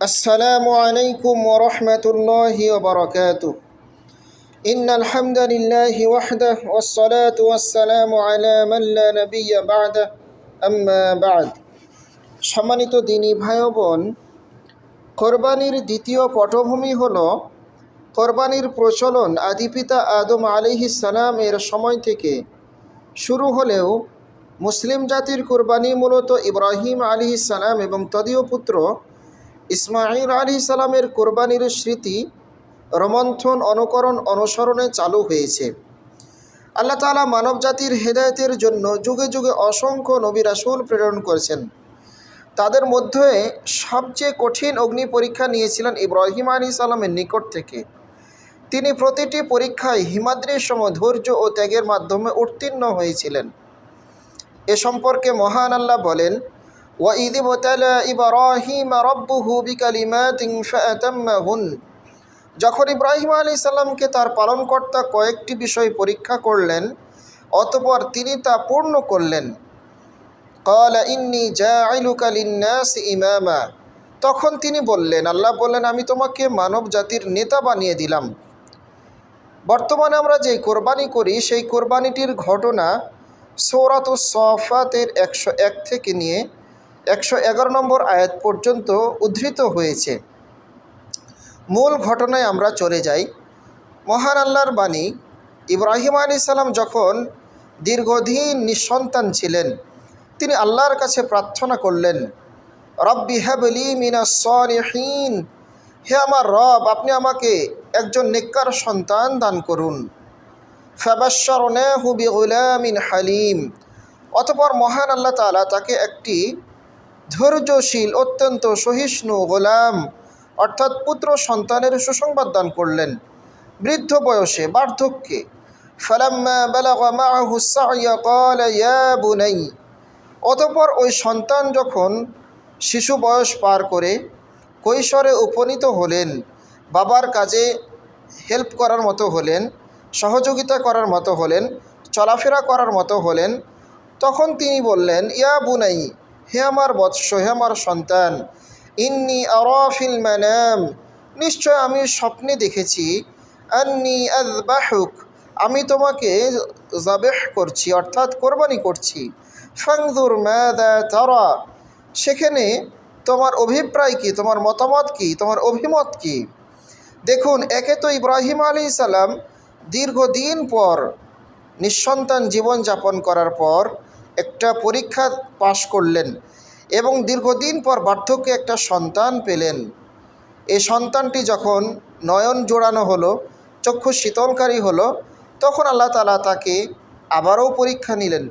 السلام عليكم ورحمة الله وبركاته إن الحمد لله وحده والصلاة والسلام على من لا نبي بعده أما بعد সম্মানিত দিনী ভাই ও বোন কোরবানির দ্বিতীয় পটভূমি হল কোরবানির প্রচলন আদিপিতা আদম আলিহিস সালামের সময় থেকে শুরু হলেও মুসলিম জাতির কোরবানি মূলত ইব্রাহিম আলী সালাম এবং তদীয় পুত্র ইসমাইল আলী সালামের কোরবানির স্মৃতি রোমন্থন অনুকরণ অনুসরণে চালু হয়েছে। আল্লাহ তালা মানব জাতির হেদায়তের জন্য যুগে যুগে অসংখ্য নবী রাসূল প্রেরণ করেছেন। তাদের মধ্যে সবচেয়ে কঠিন অগ্নি পরীক্ষা নিয়েছিলেন ইব্রাহিম আলী সালামের নিকট থেকে। তিনি প্রতিটি পরীক্ষায় হিমাদ্রির সম ধৈর্য ও ত্যাগের মাধ্যমে উত্তীর্ণ হয়েছিলেন। এ সম্পর্কে মহান আল্লাহ বলেন وَإِذِ ابْتَلَى إِبْرَاهِيمَ رَبُّهُ بِكَلِمَاتٍ فَأَتَمَّهُنَّ যখন ইব্রাহিম আলী সাল্লামকে তার পালনকর্তা কয়েকটি বিষয় পরীক্ষা করলেন অতপর তিনি তা পূর্ণ করলেন قال إني جاعلك للناس ইমামা তখন তিনি বললেন আল্লাহ বললেন আমি তোমাকে মানব জাতির নেতা বানিয়ে দিলাম বর্তমানে আমরা যে কোরবানি করি সেই কোরবানিটির ঘটনা সৌরাত সফাতের একশো এক থেকে নিয়ে একশো এগারো নম্বর আয়াত পর্যন্ত উদ্ধৃত হয়েছে। মূল ঘটনায় আমরা চলে যাই। মহান আল্লাহর বাণী, ইব্রাহিম আলী সালাম যখন দীর্ঘদিন নিঃসন্তান ছিলেন, তিনি আল্লাহর কাছে প্রার্থনা করলেন, রব্বি হ্যাবলি মিনা সরিহীন হে আমার রব, আপনি আমাকে একজন নেককার সন্তান দান করুন। ফ্যাবাশ্বরনে হুবি হালিম। অতপর মহান আল্লাহ তালা তাকে একটি ধৈর্যশীল, অত্যন্ত সহিষ্ণু গোলাম, অর্থাৎ পুত্র সন্তানের সুসংবাদ দান করলেন। বৃদ্ধ বয়সে বার্ধক্যে অতপর ওই সন্তান যখন শিশু বয়স পার করে কৈশোরে উপনীত হলেন, বাবার কাজে হেল্প করার মতো হলেন, সহযোগিতা করার মতো হলেন, চলাফেরা করার মতো হলেন, তখন তিনি বললেন, ইয়া বুনাই হে আমার বৎস, হে আমার সন্তান, ইন্নি আরফিল ম্যানাম নিশ্চয় আমি স্বপ্নে দেখেছি। আন্নি আজবাহুক আমি তোমাকে জাবেহ করছি, অর্থাৎ কোরবানি করছি। ফাংদুর ম্যাদা তারা, সেখানে তোমার অভিপ্রায় কি, তোমার মতামত কি, তোমার অভিমত কি? দেখুন, একে তো ইব্রাহিম আলী সালাম দীর্ঘদিন পর, নিঃসন্তান জীবনযাপন করার পর একটা পরীক্ষা পাশ করলেন এবং দীর্ঘদিন পর বার্ধক্যে একটা সন্তান পেলেন। এই সন্তানটি যখন নয়ন জোড়ানো হলো, চক্ষু শীতলকারী হলো, তখন আল্লাহ তালা তাকে আবারও পরীক্ষা নিলেন।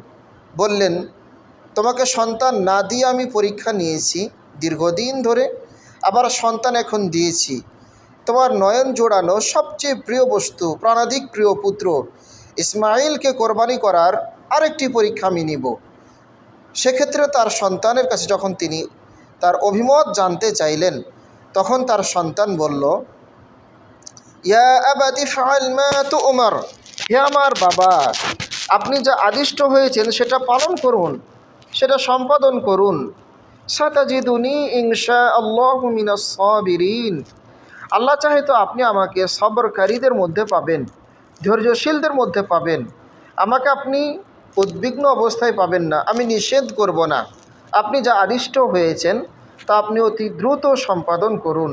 বললেন, তোমাকে সন্তান না দিয়ে আমি পরীক্ষা নিয়েছি দীর্ঘদিন ধরে, আবার সন্তান এখন দিয়েছি। তোমার নয়ন জোড়ানো সবচেয়ে প্রিয় বস্তু, প্রাণাধিক প্রিয় পুত্র, ইসমাইলকে কোরবানি করার আরেকটি পরীক্ষা আমি নিব। সেক্ষেত্রে তার সন্তানের কাছে যখন তিনি তার অভিমত জানতে চাইলেন, তখন তার সন্তান বলল, ইয়া আবাদি তু উমর, হে আমার বাবা, আপনি যা আদিষ্ট হয়েছেন সেটা পালন করুন, সেটা সম্পাদন করুন। সাতাজিদুনি ইনশা আল্লাহ মিনাসবিরিন আল্লাহ চাহে তো আপনি আমাকে সবরকারীদের মধ্যে পাবেন, ধৈর্যশীলদের মধ্যে পাবেন। আমাকে আপনি উদ্বিগ্ন অবস্থায় পাবেন না। আমি নিষেধ করব না। আপনি যা আদিষ্ট হয়েছেন, তা আপনি অতি দ্রুত সম্পাদন করুন।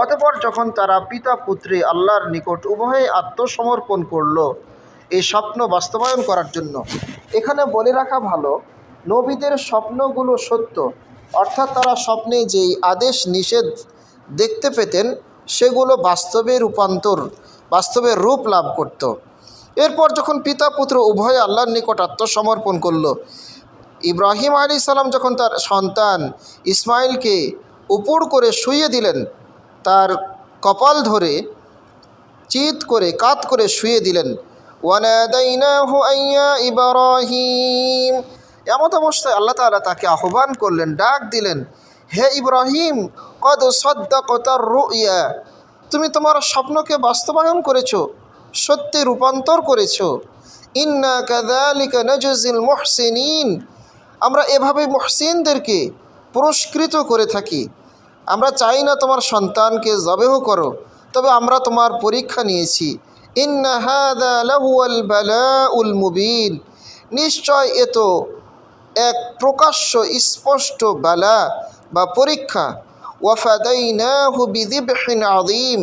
অতপর যখন তারা পিতা পুত্রে আল্লাহর নিকট উভয়ে আত্মসমর্পণ করল, এই স্বপ্ন বাস্তবায়ন করার জন্য। এখানে বলে রাখা ভালো, নবীদের স্বপ্নগুলো সত্য। অর্থাৎ তারা স্বপ্নে যেই আদেশ নিষেধ দেখতে পেতেন সেগুলো বাস্তবে রূপান্তর, বাস্তবে রূপ লাভ করত। এরপর যখন পিতা, পুত্র উভয় আল্লাহর নিকট আত্মসমর্পণ করল, ইব্রাহিম আলী সালাম যখন তার সন্তান ইসমাইলকে উপর করে শুয়ে দিলেন, তার কপাল ধরে চিত করে, কাত করে শুয়ে দিলেন ইব্রাহিম এমত অবস্থায় আল্লাহ তাআলা তাকে আহ্বান করলেন, ডাক দিলেন হে ইব্রাহিম, কদ সদ্দাকতার রুইয়া। তুমি তোমার স্বপ্নকে বাস্তবায়ন করেছ, সত্যি রূপান্তর করেছ। ইন্না কাদালিকা নজজিল মুহসিনিন। আমরা এভাবে মহসিনদেরকে পুরস্কৃত করে থাকি। আমরা চাই না তোমার সন্তানকে জবেহ করো, তবে আমরা তোমার পরীক্ষা নিয়েছি। ইন্না হাদা লাহুয়াল বালাউল মুবিন। নিশ্চয় এ তো এক প্রকাশ্য স্পষ্ট বালা। বা পরীক্ষা। ওয়াফাদাইনাহু আদিম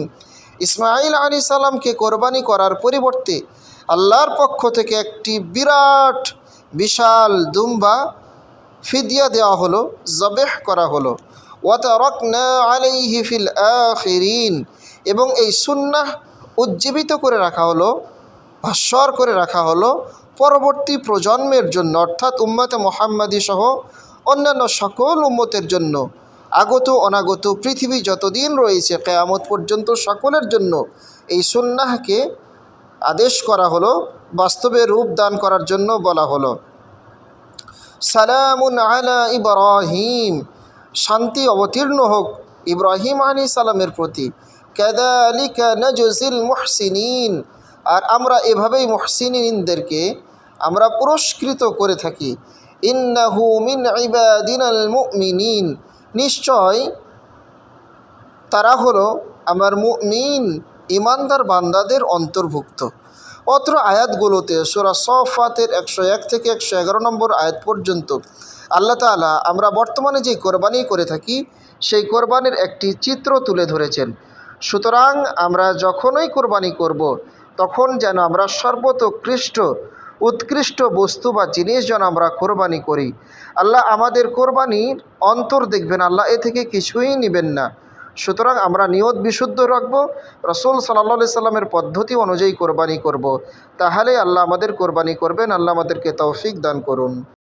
ইসমাইল আলী সালামকে কোরবানি করার পরিবর্তে আল্লাহর পক্ষ থেকে একটি বিরাট, বিশাল দুম্বা ফিদিয়া দেওয়া হলো জবেহ করা হলো। ওয়াতারকনা এবং এই সুন্নাহ উজ্জীবিত করে রাখা হলো, ভাস্বর করে রাখা হলো পরবর্তী প্রজন্মের জন্য, অর্থাৎ উম্মতে মোহাম্মদী সহ অন্যান্য সকল উম্মতের জন্য, আগত অনাগত পৃথিবী যতদিন রয়েছে, কেয়ামত পর্যন্ত সকলের জন্য এই সুন্নাহকে আদেশ করা হলো, বাস্তবে রূপ দান করার জন্য বলা হলো। সালামুন আলা ইব্রাহিম, শান্তি অবতীর্ণ হোক ইব্রাহিম আলী সালামের প্রতি। কাদালিকা নজজিল মুহসিনিন, আর আমরা এভাবেই মুহসিনিনদেরকে আমরা পুরস্কৃত করে থাকি। ইন্নাহু মিন ইবাদিনাল মুমিনিন নিশ্চয় তারা হলো আমার মুমিন ইমানদার বান্দাদের অন্তর্ভুক্ত অত্র আয়াতগুলোতে সুরা সফাতের একশো এক থেকে একশো এগারো নম্বর আয়াত পর্যন্ত আল্লাহ তালা আমরা বর্তমানে যে কোরবানি করে থাকি, সেই কোরবানির একটি চিত্র তুলে ধরেছেন সুতরাং আমরা যখনই কোরবানি করব। তখন যেন আমরা সর্বোৎকৃষ্ট উৎকৃষ্ট বস্তু বা জিনিস যেন আমরা কোরবানি করি। আল্লাহ আমাদের কোরবানির অন্তর দেখবেন, আল্লাহ এ থেকে কিছুই নেবেন না। সুতরাং আমরা নিয়ত বিশুদ্ধ রাখব, রসুল সাল্লা সাল্লামের পদ্ধতি অনুযায়ী কোরবানি করব। তাহলে আল্লাহ আমাদের কোরবানি করবেন, আল্লাহ আমাদেরকে তৌফিক দান করুন।